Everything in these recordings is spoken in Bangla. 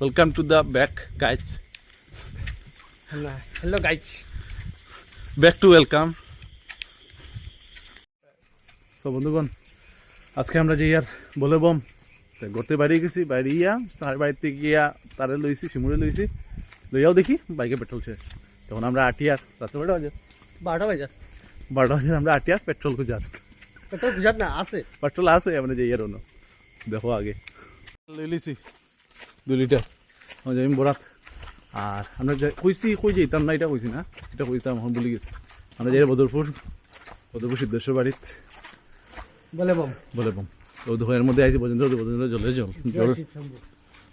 Welcome to the back guys hello guys back to welcome তো বন্ধুগণ আজকে আমরা যে ইয়ার বলে বম ঘুরতে বাইরে গেছি বাইরে ইয়া তার বাড়িতে গিয়া তারে লইছি শিমুরে লইছি লইয়াও দেখি বাইকে পেট্রোল শেষ তখন আমরা আটিয়ার রাস্তা বারোটা বাজে। বারোটা বাজার বারোটা বাজে আমরা আটিয়ার পেট্রোল খুঁজে আসতে তো বুঝাত না আছে। পেট্রোল আছে আমরা যে ইয়ার অন্য দেখো আগে। লই দুই লিটার আমরা যাইম বরাত আর আমরা যে কইছি কই যেতাম না এটা কইছি না এটা কইতাম এখন ভুলে গেছি আমরা যাই বদরপুর বদরপুর সিদ্ধেশ্বর বাড়িত বলে বম বলে বম তো এর মধ্যে আইছি পর্যন্ত পর্যন্ত জলে জল জল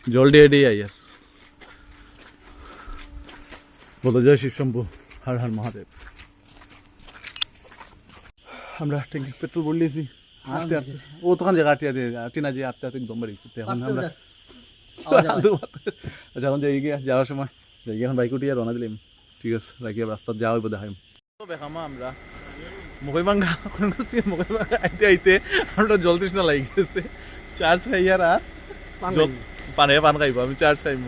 জল দিয়ে দিয়ে আই আর বলো জয় শিব শম্ভু হর হর মহাদেব আমরা ট্যাঙ্কি পেট্রোল বলিয়েছি আটতে আটতে ও তখন জায়গা আটতে আটতে আটতে না যে আটতে আটতে দম বাড়িয়েছি তো এখন আমরা আচ্ছা এখন যাই গিয়া যাওয়ার সময় যাই গিয়ে এখন বাইক উঠিয়ে রওনা দিলাম ঠিক আছে রাখি রাস্তাত যাওয়া হইব দেখাইম দেখামা আমরা মুখই মাঙ্গা মুখই আইতে আইতে আমরা জল তৃষ্ণা লাগি গেছে চার্জ খাই আর পানে পান খাইব আমি চার্জ খাইব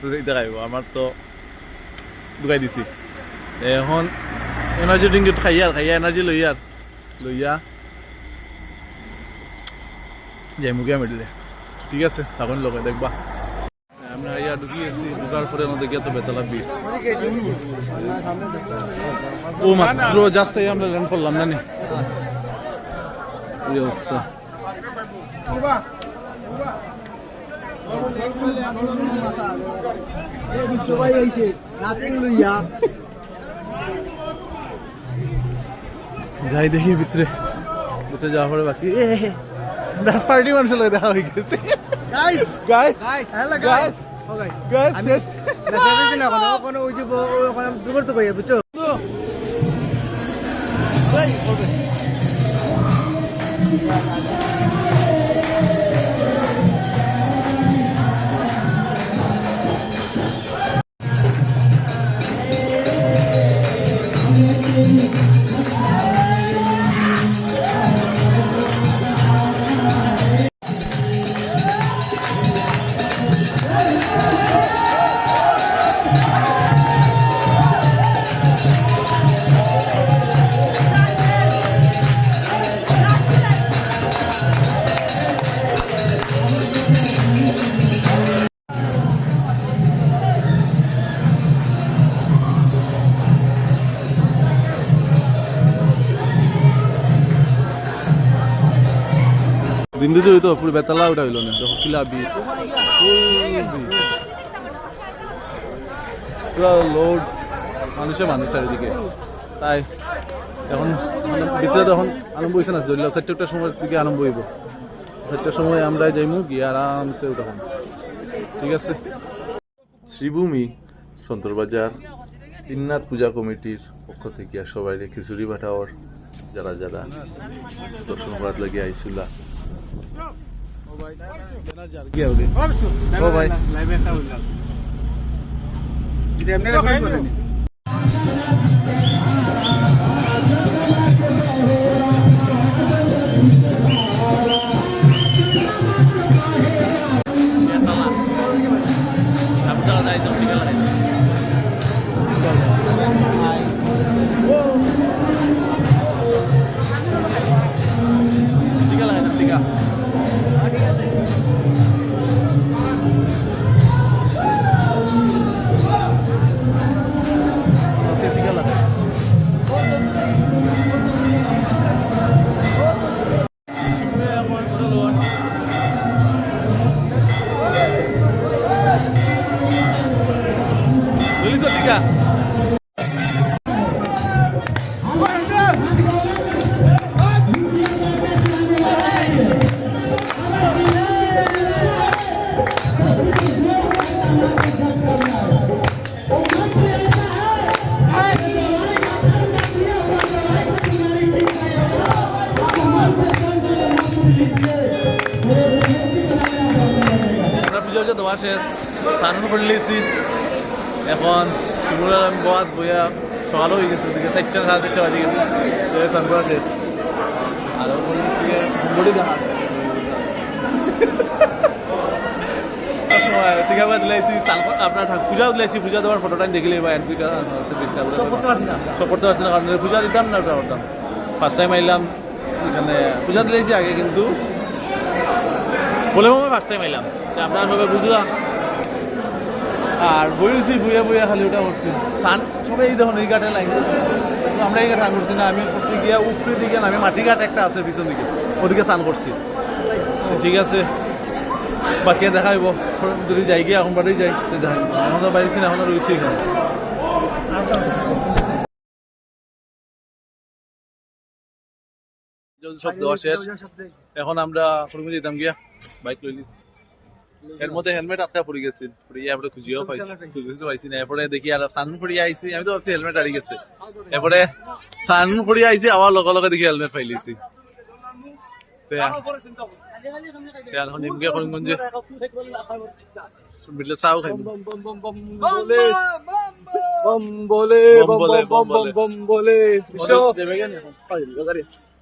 তো এইটা খাইব আমার তো ঢুকাই দিছি এখন এনার্জি ড্রিঙ্ক খাই আর খাইয়া এনার্জি লই আর লইয়া যাই মুখে মেডিলে ঠিক আছে, তখন লগে দেখবা। আমরা ইয়া ঢুকি আছি ঢুকার পরে আমাদের গিয়ে বেতলা বিট ও মাত্র জাস্ট এই আমরা ল্যান্ড করলাম না এই অবস্থা? যাই দেখি ভিতরে ভিতরে যাওয়ার পরে বাকি। এ পার্টি মানুষের লোক দেখা হয়ে গেছে। Guys guys hello. Guys guys শেষ সার্ভিস না কোনো কোনো ওই যে ওখানে দুবার তো কইয়া বুঝছ? দিন দিতে হইতো পুরো বেতালা ওটা হইল না দেখো কিলা পুরো লোড মানুষে মানুষ চারিদিকে তাই, এখন মানে ভিতরে তখন আরম্ভ হয়েছে না ধরলে চারটার সময় দিকে আরম্ভ হইব। চারটার সময় আমরা যাইমু, গিয়ে আরামসে উঠাম। ঠিক আছে? শ্রীভূমি সন্তরবাজার ইন্নাথ পূজা কমিটির পক্ষ থেকে সবাই খিচুড়ি পাঠাওয়ার যারা যারা দর্শন করার লাগে আইসিলা ও ভাই লাইভে একটা হইলাম এটা এমনি রেকর্ড করেন পুজো শেষ এখন শিমুলার আমি বাদ বইয়া সকালও হয়ে গেছে ওদিকে চারটা সাড়ে চারটা বাজে গেছে। করা শেষ। আর বড়ি দেখা দিলাইছি আপনার পূজা দিলাইছি পূজা দেওয়ার ফটোটা দেখলে বা না? সব করতে পারছি না কারণ পূজা দিতাম না ওটা করতাম ফার্স্ট টাইম আইলাম এখানে পূজা দিলাইছি আগে কিন্তু বলে আমি ফার্স্ট টাইম তা আপনারা সবাই বুঝলাম। আর বইছি বইয়া বইয়া খালি ওটা করছি। সান? সবাই এই দেখুন এই ঘাটে লাইন আমরা এই ঘাটে করছি না আমি করছি গিয়া উপরে দিকে আমি মাটি ঘাট একটা আছে পিছন দিকে। ওদিকে স্নান করছি। ঠিক আছে বাকি দেখা হইব। যদি যাই গিয়ে এখন বাড়ি যাই। তো দেখা হইব। এখন তো পাইছি না এখনও রয়েছি এখানে। সব দেওয়া শেষ। এখন আমরা ফুরমে যেতাম গিয়া বাইক লই এর মধ্যে হেলমেট আটকা পড়ে গেছে। পড়ে আমরা খুঁজিও পাইছি। খুঁজে পাইছি না। এরপরে দেখি আর সান পড়ে আইছি আমি তো ভাবছি হেলমেট হারিয়ে গেছে। এরপরে সান পড়ে আইছি আবার লগে লগে দেখি হেলমেট পাইলিছি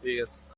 ঠিক আছে।